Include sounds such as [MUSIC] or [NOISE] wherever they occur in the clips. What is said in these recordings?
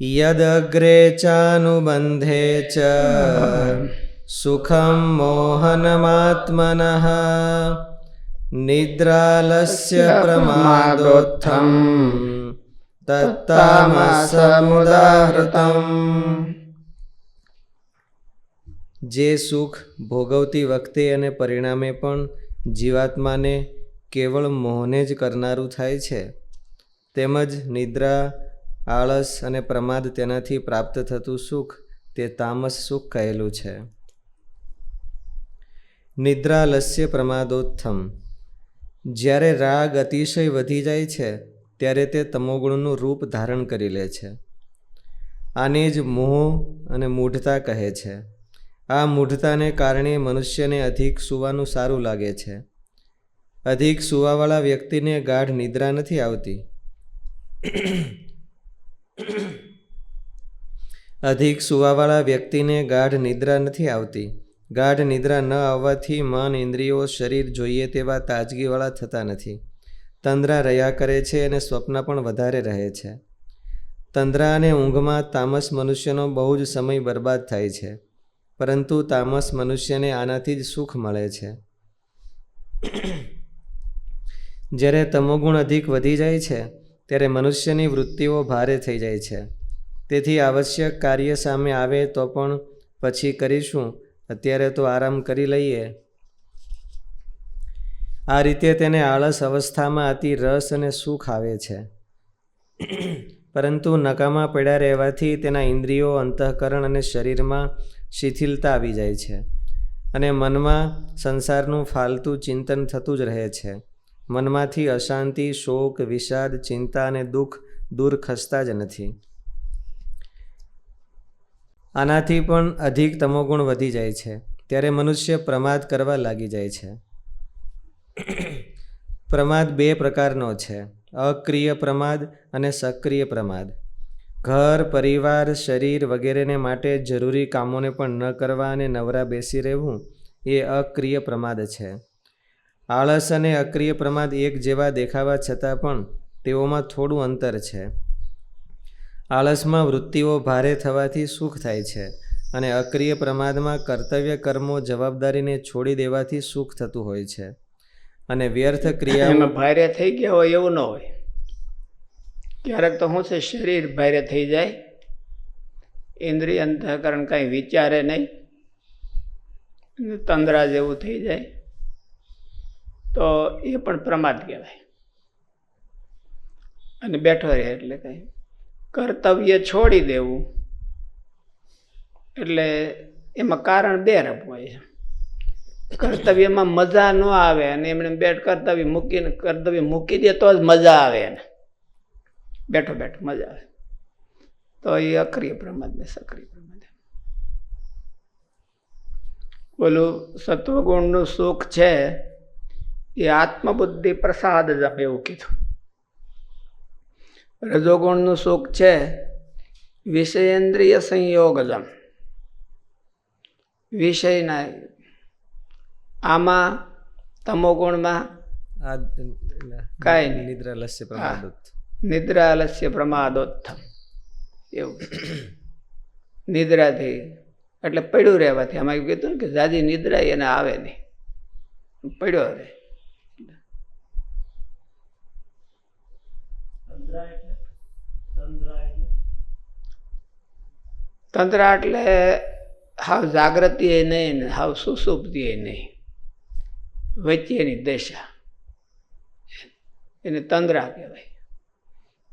યદગ્રે ચાનુબંધે ચ સુખમ मोहनमात्मनः નિદ્રાલસ્ય પ્રમાદોત્થમ તત્તામસમુદાહૃતમ જે સુખ ભોગવતી વખતે અને પરિણામે પણ જીવાત્માને કેવળ મોહને જ કરનારું થાય છે. તેમજ નિદ્રા આળસ અને પ્રમાદ તેનાથી પ્રાપ્ત થતું સુખ તે તામસ સુખ કહેલું છે. નિદ્રાલસ્ય પ્રમાદોત્થમ. જ્યારે રાગ અતિશય વધી જાય છે, ત્યારે તે તમોગુણનું રૂપ ધારણ કરી લે છે. આને જ મોહ અને મૂઢતા કહે છે. આ મૂઢતાને કારણે મનુષ્યને અધિક સૂવાનું સારું લાગે છે. અધિક સૂવાવાળા વ્યક્તિને ગાઢ નિદ્રા નથી આવતી. અધિક સૂવાવાળા વ્યક્તિને ગાઢ નિદ્રા નથી આવતી. ગાઢ નિદ્રા ન આવવાથી મન ઇન્દ્રિયો શરીર જોઈએ તેવા તાજગીવાળા થતા નથી. તંદ્રા રહ્યા કરે છે અને સ્વપ્ન પણ વધારે રહે છે. તંદ્રા અને ઊંઘમાં તામસ મનુષ્યનો બહુ જ સમય બરબાદ થાય છે. પરંતુ તામસ મનુષ્યને આનાથી જ સુખ મળે છે. જ્યારે તમોગુણ અધિક વધી જાય છે ત્યારે મનુષ્યની વૃત્તિઓ ભારે થઈ જાય છે. તેથી આવશ્યક કાર્ય સામે આવે તો પણ પછી કરીશું. અત્યારે તો આરામ કરી લઈએ. આ રીતે તેને આળસ અવસ્થામાં અતિ રસ અને સુખ આવે છે. પરંતુ નકામાં પડ્યા રહેવાથી તેના ઇન્દ્રિયો અંતઃકરણ અને શરીરમાં શિથિલતા આવી જાય છે અને મનમાં સંસારનું ફાલતું ચિંતન થતું જ રહે છે. મનમાંથી અશાંતિ, શોક, વિષાદ, ચિંતા અને દુઃખ દૂર ખસતા જ નથી. આનાથી પણ અધિક તમોગુણ વધી જાય છે. ત્યારે મનુષ્ય પ્રમાદ કરવા લાગી જાય છે. પ્રમાદ બે પ્રકારનો છે. અક્રિય પ્રમાદ અને સક્રિય પ્રમાદ. ઘર, પરિવાર, શરીર વગેરેને માટે જરૂરી કામોને પણ ન કરવા અને નવરા બેસી રહેવું એ અક્રિય પ્રમાદ છે. આળસ અને અક્રિય પ્રમાદ એક જેવા દેખાવા છતાં પણ તેઓમાં થોડું અંતર છે. આળસમાં વૃત્તિઓ ભારે થવાથી સુખ થાય છે અને અક્રિય પ્રમાદમાં કર્તવ્ય કર્મો જવાબદારીને છોડી દેવાથી સુખ થતું હોય છે. અને વ્યર્થ ક્રિયામાં ભારે થઈ ગયા હોય એવું ન હોય. ક્યારેક તો શું છે, શરીર ભારે થઈ જાય, ઇન્દ્રિય અંતઃકરણ કાંઈ વિચારે નહીં તંદ્રા જેવું થઈ જાય. તો એ પણ પ્રમાદ કહેવાય. અને બેઠો રહે એટલે કંઈ કર્તવ્ય છોડી દેવું. એટલે એમાં કારણ બે રપ હોય છે. કર્તવ્યમાં મજા ન આવે અને એમણે બેઠ કર્તવ્ય મૂકીને કર્તવ્ય મૂકી દે તો જ મજા આવે એને. બેઠો બેઠો મજા આવે. તો એ અક્રિય પ્રમાદ ને સક્રિય પ્રમાદ. બોલું, સત્વગુણનું સુખ છે એ આત્મબુદ્ધિ પ્રસાદ જ અમે એવું કીધું. રજોગુણનું સુખ છે વિષયેન્દ્રિય સંયોગજમ વિષયના આમાં તમોગુણમાં કાંઈ નહીં. નિદ્રા લસ્ય પ્રમાદોત્થ. નિદ્રા લસ્ય પ્રમાદોત્થમ એવું. નિદ્રાથી એટલે પડ્યું રહેવાથી. આમાં એવું કીધું ને કે જાજી નિદ્રા એને આવે નહીં. પડ્યો રહે. તંત્ર એટલે હાવ જાગૃતિ એ નહીં ને હાવ સુસુપ્તિ એ નહીં. વચ્ચેની દશા. એને તંદ્રા કહેવાય.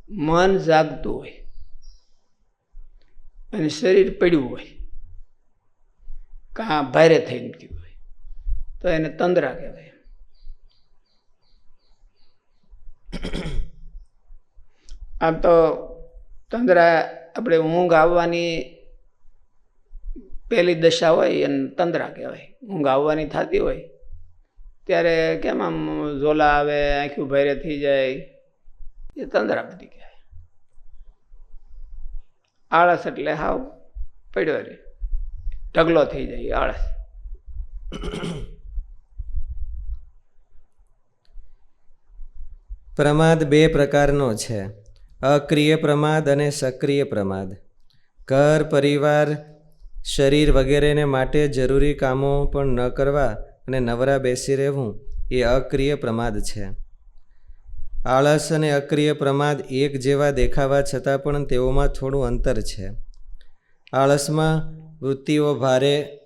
મન જાગતું હોય. અને શરીર પડ્યું હોય. કાં ભારે થઈને ગયું હોય. તો એને તંદ્રા કહેવાય. આમ તો તંદ્રા આપણે ઊંઘ આવવાની પહેલી દશા હોય એને તંદ્રા કહેવાય. ઊંઘ આવવાની થતી હોય, ત્યારે કેમ આમ ઝોલા આવે, આંખી ભૈરે થઈ જાય, એ તંદ્રા બધી કહેવાય. આળસ એટલે હાવ પડ્યો રે. ઢગલો થઈ જાય આળસ. પ્રમાદ બે પ્રકારનો છે. અક્રિય પ્રમાદ અને સક્રિય પ્રમાદ. ઘર પરિવાર, શરીર વગેરેને માટે જરૂરી કામો પણ ન કરવા અને નવરા બેસી રહેવું એ અક્રિય પ્રમાદ છે. આળસ અને અક્રિય પ્રમાદ એક જેવા દેખાવા છતાં પણ તેઓમાં થોડું અંતર છે. આળસમાં વૃત્તિઓ ભારે,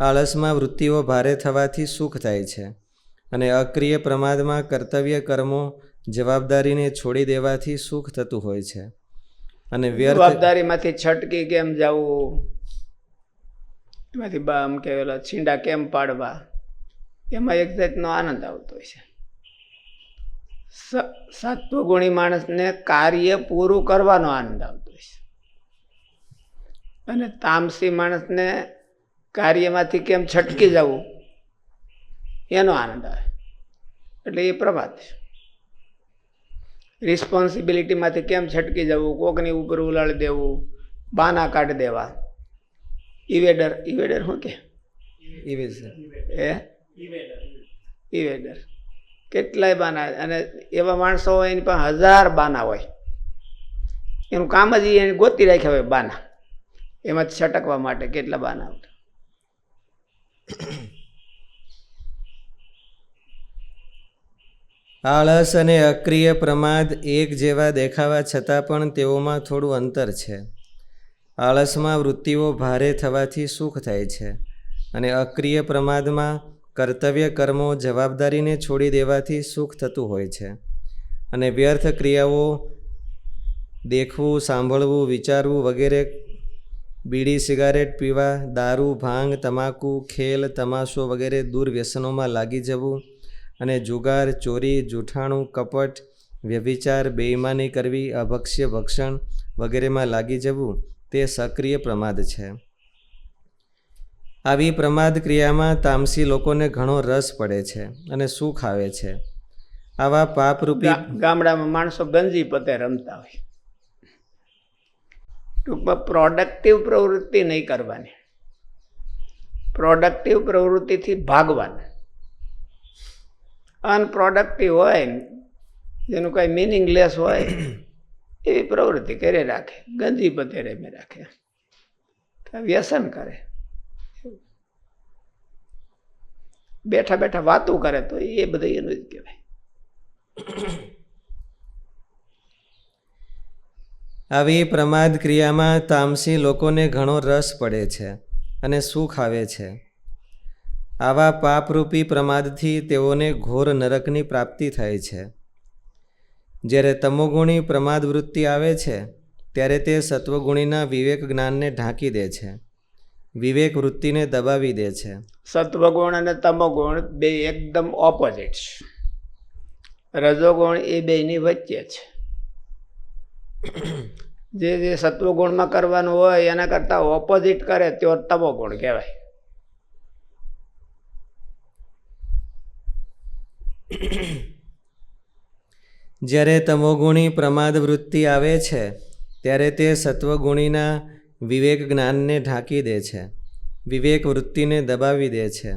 આળસમાં વૃત્તિઓ ભારે થવાથી સુખ થાય છે અને અક્રિય પ્રમાદમાં કર્તવ્ય કર્મો જવાબદારીને છોડી દેવાથી સુખ થતું હોય છે. અને જવાબદારીમાંથી છટકી કેમ જવું? એમાંથી બા- આમ કહેલા છીંડા કેમ પાડવા? એમાં એક જાતનો આનંદ આવતો હોય છે. સત્વગુણી માણસને કાર્ય પૂરું કરવાનો આનંદ આવતો હોય છે. અને તામસી માણસને કાર્યમાંથી કેમ છટકી જવું? એનો આનંદ આવે. એટલે એ પ્રભાત છે. રિસ્પોન્સિબિલિટીમાંથી કેમ છટકી જવું? કોકની ઉપર ઉલાળી દેવું? બાના કાઢી દેવા. ઇવેડર ઇવેડર શું કે? છે એ ઇવેડર કેટલાય બાના અને એવા માણસો હોય એની પાસે હજાર બાના હોય. એનું કામ જ એને ગોતી રાખ્યા હોય બાના. એમાં છટકવા માટે કેટલા બાના આવતા? આળસ અને અક્રિય પ્રમાદ એક જેવા દેખાવા છતાં પણ તેઓમાં થોડું અંતર છે. આળસમાં વૃત્તિઓ ભારે થવાથી સુખ થાય છે અને અક્રિય પ્રમાદમાં કર્તવ્ય કર્મો જવાબદારીને છોડી દેવાથી સુખ થતું હોય છે અને વ્યર્થ ક્રિયાઓ દેખવું, સાંભળવું, વિચારવું વગેરે બીડી, સિગારેટ પીવા, દારૂ, ભાંગ, તમાકુ, ખેલ, તમાશો વગેરે દુર્વ્યસનોમાં લાગી જવું અને જુગાર, ચોરી, જૂઠાણું, કપટ, વ્યભિચાર, બેઈમાની કરવી, અભક્ષ્ય ભક્ષણ વગેરેમાં લાગી જવું તે સક્રિય પ્રમાદ છે. આવી પ્રમાદ ક્રિયામાં તામસી લોકોને ઘણો રસ પડે છે અને સુખ આવે છે. આવા પાપરૂપી ગામડામાં માણસો ગંજી પતે રમતા હોય. ટૂંકમાં પ્રોડક્ટિવ પ્રવૃત્તિ નહીં કરવાની. પ્રોડક્ટિવ પ્રવૃત્તિથી ભાગવાનું. અનપ્રોડક્ટિવ હોય જેનું કાંઈ મિનિંગલેસ હોય [COUGHS] એવી પ્રવૃત્તિ કરી રાખે ગંજી પતે રમે રાખે. વ્યસન કરે. બેઠા બેઠા વાતું કરે તો એ બધું એનું જ કહેવાય. [COUGHS] આવી પ્રમાદ ક્રિયામાં તામસી લોકોને ઘણો રસ પડે છે અને સુખ આવે છે. આવા પાપરૂપી પ્રમાદથી તેઓને ઘોર નરકની પ્રાપ્તિ થાય છે. જ્યારે તમોગુણી પ્રમાદ વૃત્તિ આવે છે, ત્યારે તે સત્વગુણીના વિવેક જ્ઞાનને ઢાંકી દે છે. વિવેક વૃત્તિને દબાવી દે છે. સત્વગુણ અને તમોગુણ બે એકદમ ઓપોઝિટ છે. રજોગુણ એ બેની વચ્ચે છે. જે જે સત્વગુણમાં કરવાનું હોય, એના કરતાં ઓપોઝિટ કરે તેઓ તમોગુણ કહેવાય. જ્યારે તમોગુણી પ્રમાદ વૃત્તિ આવે છે, ત્યારે તે સત્વગુણીના વિવેક જ્ઞાનને ઢાંકી દે છે, વિવેક વૃત્તિને દબાવી દે છે.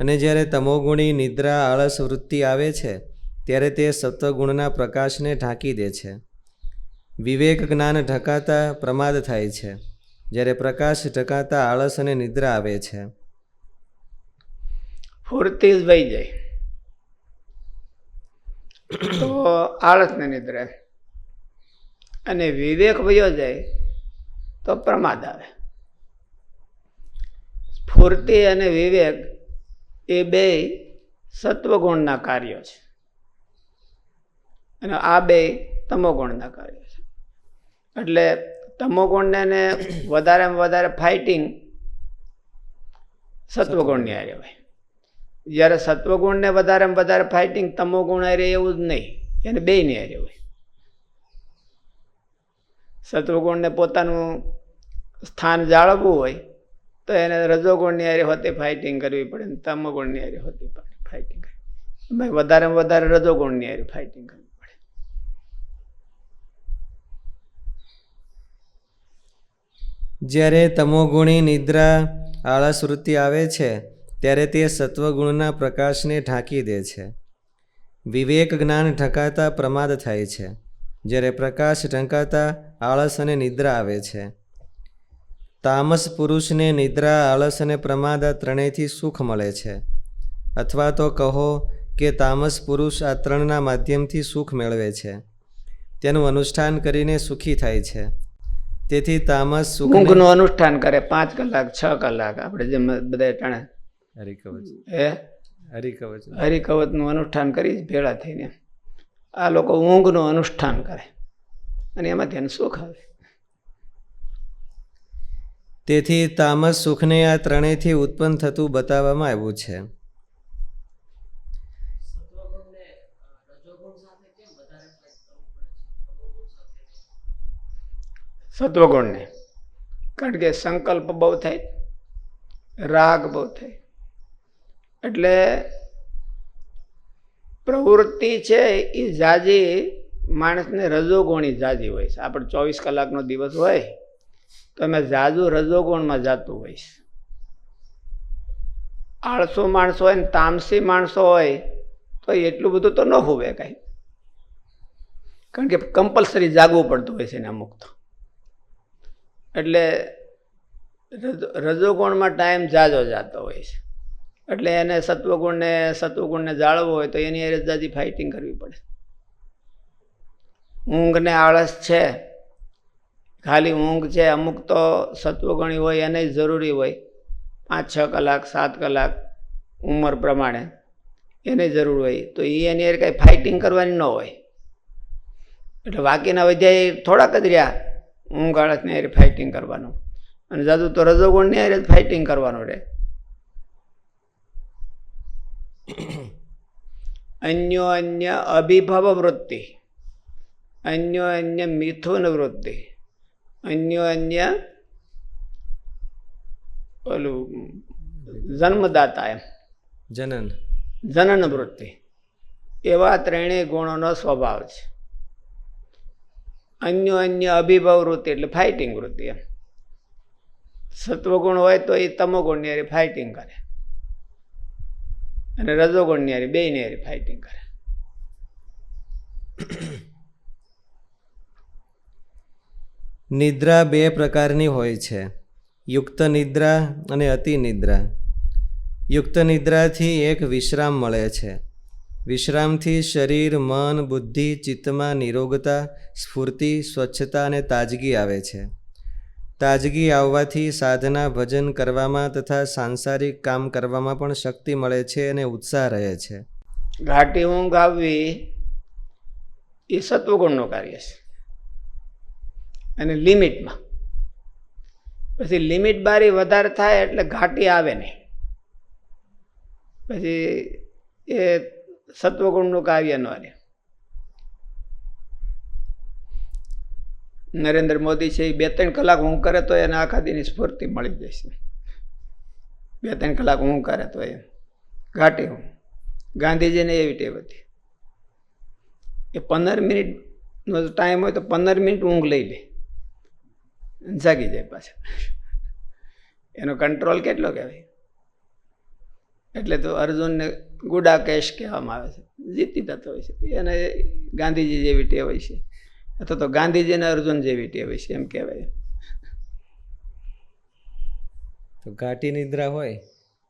અને જ્યારે તમોગુણી નિદ્રા આળસ વૃત્તિ આવે છે, ત્યારે તે સત્વગુણના પ્રકાશને ઢાંકી દે છે. વિવેક જ્ઞાન ઢકાતા પ્રમાદ થાય છે, જ્યારે પ્રકાશ ઢકાતા આળસ અને નિદ્રા આવે છે. ફૂર્તિ જ વહી જાય. તો આળસને નિદ્રા. અને વિવેક વયો જાય તો પ્રમાદ આવે. સ્ફૂર્તિ અને વિવેક એ બે સત્વગુણના કાર્યો છે. અને આ બે તમોગુણના કાર્યો છે. એટલે તમોગુણને વધારેમાં વધારે ફાઇટિંગ સત્વગુણની હારે હોય. જ્યારે સત્વગુણને વધારેમાં વધારે ફાઇટિંગ તમોગુણ હારે એવું જ નહીં. એને બેયની હારે હોય. સત્વગુણને પોતાનું સ્થાન જાળવવું હોય, તો એને રજોગુણની હારે હોતી ફાઇટિંગ કરવી પડે ને તમોગુણની હારે હોતી ફાઇટિંગ કરવી એમાં વધારેમાં વધારે રજોગુણની હારે ફાઇટિંગ કરવી પડે. જ્યારે તમોગુણી, નિદ્રા આળસ વૃત્તિ આવે છે ત્યારે તે સત્વગુણના પ્રકાશને ઢાંકી દે છે. વિવેક જ્ઞાન ઢંકાતા પ્રમાદ થાય છે. જ્યારે પ્રકાશ ઢંકાતા આળસ અને નિદ્રા આવે છે. તામસ પુરુષને નિદ્રા, આળસ અને પ્રમાદ આ ત્રણેયથી સુખ મળે છે. અથવા તો કહો કે તામસ પુરુષ આ ત્રણના માધ્યમથી સુખ મેળવે છે. તેનું અનુષ્ઠાન કરીને સુખી થાય છે. તેથી તામસ સુખ ઊંઘનું અનુષ્ઠાન કરે પાંચ કલાક, છ કલાક. આપણે જેમ બધા ટાણે હરિકવચ. હે? હરિકવચ. હરિકવચનું અનુષ્ઠાન કરી ભેળા થઈને. આ લોકો ઊંઘનું અનુષ્ઠાન કરે. અને એમાં ધ્યાન સુખ આવે. તેથી તામસ સુખને આ ત્રણેયથી ઉત્પન્ન થતું બતાવવામાં આવ્યું છે. સત્વગુણને. કારણ કે સંકલ્પ બહુ થાય રાગ બહુ થાય. એટલે પ્રવૃત્તિ છે એ જાજી, માણસને રજોગુણી જાજી હોય છે. આપણે ચોવીસ કલાકનો દિવસ હોય, તો અમે જાજુ રજોગુણમાં જતું હોઈશ આળસુ માણસો હોય ને તામસી માણસો હોય, તો એટલું બધું તો ન હોવે કાંઈ. કારણ કે કમ્પલસરી જાગવું પડતું હોય છે ને અમુક તો. એટલે રજ- રજોગુણમાં ટાઈમ જાજો જાતો હોય છે. એટલે એને સત્વગુણને સત્વગુણને જાળવવો હોય તો એની અરજદાજી ફાઇટિંગ કરવી પડે. ઊંઘને આળસ છે, ખાલી ઊંઘ છે, અમુક તો સત્વગુણી હોય, એને જરૂરી હોય. પાંચ, છ કલાક, સાત કલાક ઉંમર પ્રમાણે એને જરૂર હોય. તો એ એની અરે કાંઈ ફાઇટિંગ કરવાની ન હોય. એટલે બાકીના વધ્યા એ થોડાક જ રહ્યા, ઊંઘ, આળસની અરે ફાઇટિંગ કરવાનું. અને જાદુ તો રજોગુણની અરે ફાઇટિંગ કરવાનું રહે અન્યો અન્ય અભિભવ વૃત્તિ અન્યો અન્ય મિથુન વૃત્તિ અન્યોન્ય ઓલું જન્મદાતા એમ જનન જનન વૃત્તિ એવા ત્રણેય ગુણોનો સ્વભાવ છે અન્ય અન્ય અભિભવ વૃત્તિ એટલે ફાઇટિંગ વૃત્તિ એમ સત્વગુણ હોય તો એ તમોગુણની ફાઇટિંગ કરે અને રજોગુણની હારી બેયની હારી ફાઇટિંગ કરે. નિદ્રા બે પ્રકારની હોય છે. યુક્ત નિદ્રા અને અતિ નિદ્રા. યુક્ત નિદ્રાથી એક વિશ્રામ મળે છે. વિશ્રામથી શરીર, મન, બુદ્ધિ, ચિત્તમાં નિરોગતા, સ્ફૂર્તિ, સ્વચ્છતા અને તાજગી આવે છે. તાજગી આવવાથી સાધના, ભજન કરવામાં તથા સાંસારિક કામ કરવામાં પણ શક્તિ મળે છે અને ઉત્સાહ રહે છે. ઘાટી ઊંઘ આવવી એ સત્વગુણનું કાર્ય છે. અને લિમિટમાં. પછી લિમિટ બારી વધારે થાય એટલે ઘાટી આવે નહીં. પછી એ સત્વગુણનું કાર્ય ન રહે. નરેન્દ્ર મોદી છે એ બે ત્રણ કલાક ઊંઘ કરે તો એને આખા દીની સ્ફૂર્તિ મળી જશે બે ત્રણ કલાક ઊંઘ કરે તો એ ઘાટી ઊંઘ. ગાંધીજીને એવી ટેવ હતી. એ પંદર મિનિટનો ટાઈમ હોય તો પંદર મિનિટ ઊંઘ લઈ લે. જાગી જાય પાછા. એનો કંટ્રોલ કેટલો કહેવાય? એટલે તો અર્જુનને ગુડા કેશ કહેવામાં આવે છે. જીતી જતો હોય છે. એને ગાંધીજી જેવી ટેવ હોય છે. અથવા તો ગાંધીજીને અર્જુન જેવી ટેવ છે એમ કહેવાય. તો ઘાટી નિદ્રા હોય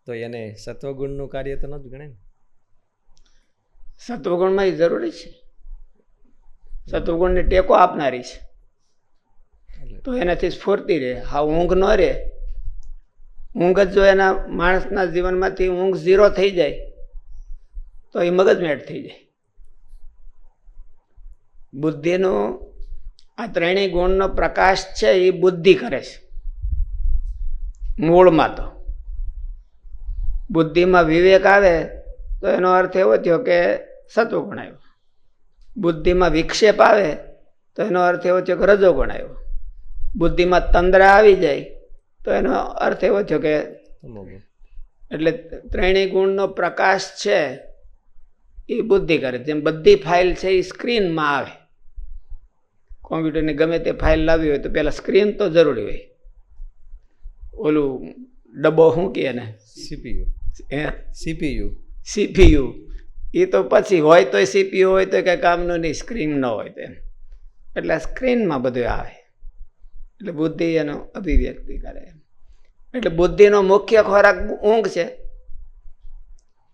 તો એને સત્વગુણનું કાર્ય તો ન જ ગણે ને. સત્વગુણમાં એ જરૂરી છે. સત્વગુણને ટેકો આપનારી છે. તો એનાથી સ્ફૂર્તિ રહે. હા ઊંઘ ન રહે. ઊંઘ જ જો એના માણસના જીવનમાંથી ઊંઘ ઝીરો થઈ જાય તો એ મગજમેટ થઈ જાય. બુદ્ધિનો આ ત્રણેય ગુણનો પ્રકાશ છે એ બુદ્ધિ કરે છે. મૂળમાં તો. બુદ્ધિમાં વિવેક આવે તો એનો અર્થ એવો થયો કે સત્વ આવ્યો બુદ્ધિમાં વિક્ષેપ આવે તો એનો અર્થ એવો થયો કે રજો આવ્યો બુદ્ધિમાં તંદ્રા આવી જાય તો એનો અર્થ એવો થયો કે એટલે ત્રણેય ગુણનો પ્રકાશ છે એ બુદ્ધિ કરે. જેમ બધી ફાઇલ છે એ સ્ક્રીનમાં આવે. કોમ્પ્યુટરની ગમે તે ફાઇલ લાવી હોય તો પહેલાં સ્ક્રીન તો જરૂરી હોય. ઓલું ડબ્બો શું કહે ને સીપીયુ. એ સીપીયુ. સીપીયુ. એ તો પછી હોય તો સીપીયુ હોય તો કંઈ કામનું નહીં સ્ક્રીન ન હોય તો એમ. એટલે સ્ક્રીનમાં બધું આવે. એટલે બુદ્ધિ એનો અભિવ્યક્તિ કરે એટલે બુદ્ધિનો મુખ્ય ખોરાક ઊંઘ છે.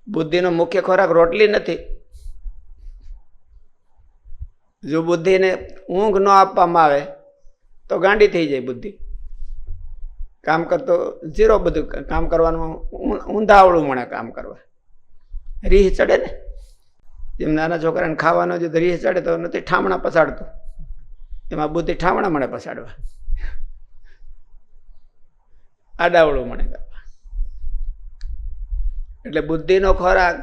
બુદ્ધિનો મુખ્ય ખોરાક રોટલી નથી. જો બુદ્ધિને ઊંઘ ન આપવામાં આવે, તો ગાંડી થઈ જાય બુદ્ધિ. કામ કરતો ઝીરો બધું કામ કરવાનું ઊંધાવળું મળે કામ કરવા. રીહ ચડે ને? જેમ નાના છોકરાને ખાવાનો જો રીહ ચડે તો નથી ઠામણા પસાડતું એમાં બુદ્ધિ ઠામણા મળે પસાડવા આડાવળું મળે કરવા. એટલે બુદ્ધિનો ખોરાક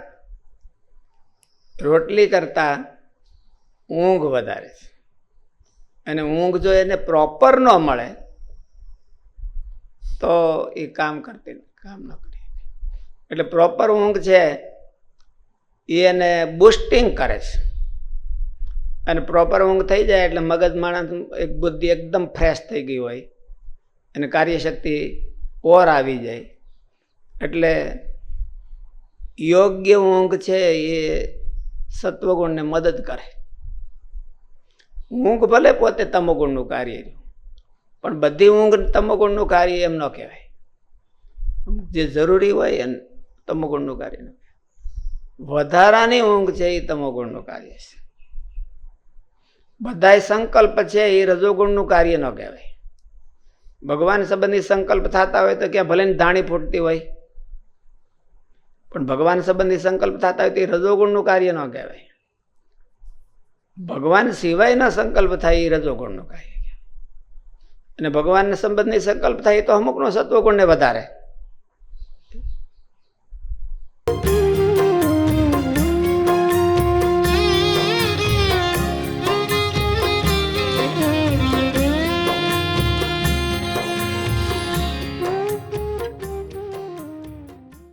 રોટલી કરતા ઊંઘ વધારે છે. અને ઊંઘ જો એને પ્રોપર ન મળે, તો એ કામ કરતી કામ ન કરી. એટલે પ્રોપર ઊંઘ છે, એ એને બુસ્ટિંગ કરે છે. અને પ્રોપર ઊંઘ થઈ જાય એટલે મગજ માણસ એક બુદ્ધિ એકદમ ફ્રેશ થઈ ગઈ હોય. અને કાર્યશક્તિ ઓર આવી જાય. એટલે યોગ્ય ઊંઘ છે એ સત્વગુણને મદદ કરે. ઊંઘ ભલે પોતે તમોગુણનું કાર્ય રહ્યું, પણ બધી ઊંઘ તમોગુણનું કાર્ય એમ ન કહેવાય. જે જરૂરી હોય એમ તમોગુણનું કાર્ય ન વધારાની ઊંઘ છે એ તમોગુણનું કાર્ય છે. બધાય સંકલ્પ છે એ રજોગુણનું કાર્ય ન કહેવાય. ભગવાન સંબંધી સંકલ્પ થતા હોય તો ક્યાં ભલે ધાણી ફૂટતી હોય, પણ ભગવાન સંબંધી સંકલ્પ થતા હોય તો એ રજોગુણનું કાર્ય ન કહેવાય. ભગવાન સિવાયના સંકલ્પ થાય એ રજોગુણનો કહે અને ભગવાનના સંબંધની સંકલ્પ થાય તો અમુકનો સત્વગુણને વધારે.